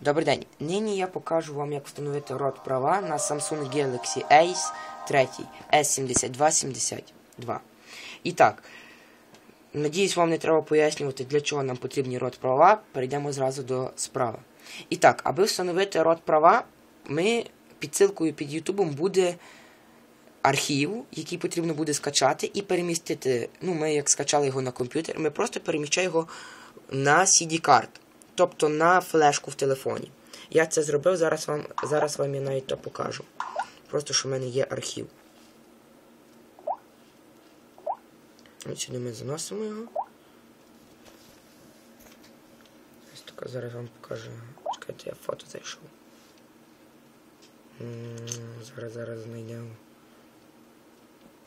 Добрий день. Нині я покажу вам, як встановити рот права на Samsung Galaxy Ace 3 S7272. І так, надіюсь, вам не треба пояснювати, для чого нам потрібні рот права. Перейдемо зразу до справи. І так, аби встановити рот права, ми під ссылкою під Ютубом буде архів, який потрібно буде скачати і перемістити. Ну, ми як скачали його на комп'ютер, ми просто переміщаємо його на CD-карт, тобто на флешку в телефоні. Я це зробив, зараз вам зараз вам я навіть то покажу. Просто що в мене є архів. Ось сюди ми заносимо його. Ось таке зараз вам покажу. Чекайте, я фото зайшов. Зараз, зараз знайдемо.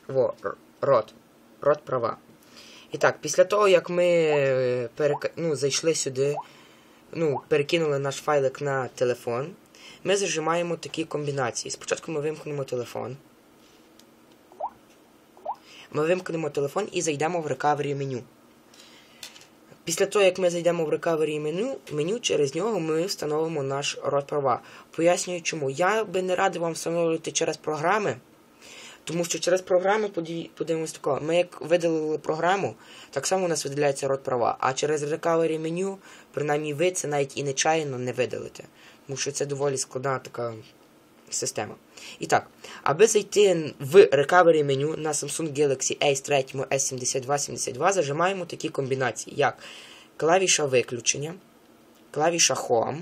Во, рот. Рот права. І так, після того, як ми перек... ну, зайшли сюди, ну, перекинули наш файлик на телефон, ми зажимаємо такі комбінації. Спочатку ми вимкнемо телефон. Ми вимкнемо телефон і зайдемо в recovery меню. Після того, як ми зайдемо в recovery меню, меню, через нього ми встановимо наш рот права. Пояснюю чому. Я би не радив вам встановлювати через програми. Тому що через програми подивимось такого. Ми як видалили програму, так само у нас видаляється рот права. А через recovery меню, принаймні ви це навіть і нечаянно не видалите. Тому що це доволі складна така система. І так, аби зайти в recovery меню на Samsung Galaxy Ace 3 S7272, зажимаємо такі комбінації, як клавіша виключення, клавіша Home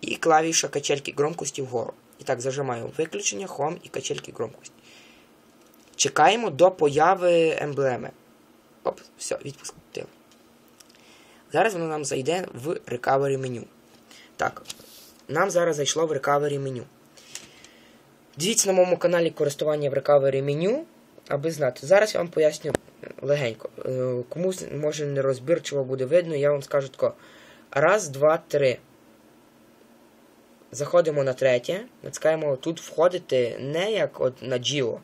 і клавіша качельки громкості вгору. І так, зажимаємо виключення, Home і качельки громкості. Чекаємо до появи емблеми. Оп, все, відпустили. Зараз воно нам зайде в recovery меню. Так, нам зараз зайшло в recovery меню. Дивіться на моєму каналі користування в recovery меню, аби знати. Зараз я вам поясню легенько. Е, Комусь може нерозбірчиво буде видно, я вам скажу тако. Раз, два, три. Заходимо на третє, натискаємо тут входити не як от на Geo,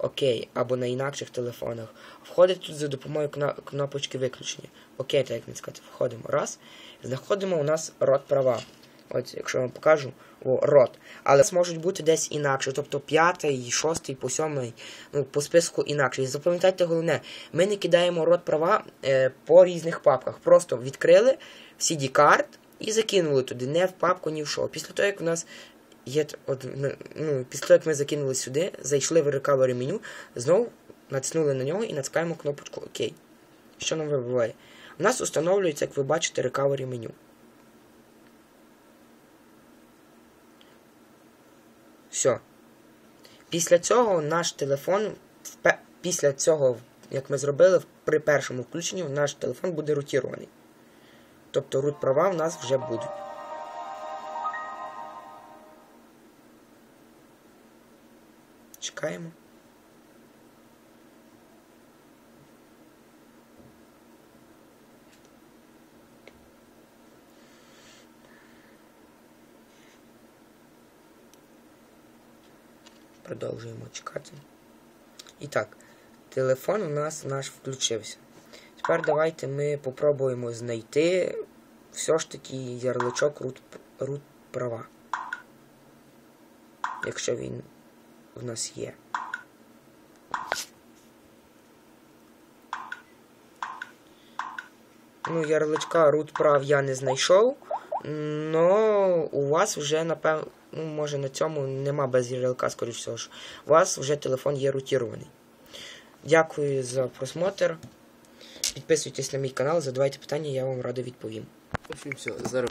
окей, або на інакших телефонах. Входить тут за допомогою кно- кнопочки виключення. Окей, так як сказати, входимо. Раз. Знаходимо у нас рот права. От, якщо я вам покажу, о, рот. Але це можуть бути десь інакше, тобто п'ятий, шостий, по сьомий, ну, по списку інакше. І запам'ятайте головне, ми не кидаємо рот права е, по різних папках. Просто відкрили в CD-карт і закинули туди, не в папку, ні в що. Після того, як у нас є от, ну, після того, як ми закинули сюди, зайшли в recovery меню, знову натиснули на нього і натискаємо кнопочку ОК. Що нам вибиває? У нас встановлюється, як ви бачите, recovery меню. Все. Після цього наш телефон, після цього, як ми зробили, при першому включенні наш телефон буде рутірований. Тобто рут права в нас вже будуть. Чекаємо. Продовжуємо чекати. І так, телефон у нас наш включився. Тепер давайте ми попробуємо знайти все ж таки ярличок root, root права. Якщо він в нас є. Ну, ярличка root прав я не знайшов. Но у вас вже, напевно, ну, може на цьому нема без ярлика, скоріш всього. ж. У вас вже телефон є рутірований. Дякую за просмотр. Підписуйтесь на мій канал, задавайте питання, я вам радо відповім. В общем, все, зараз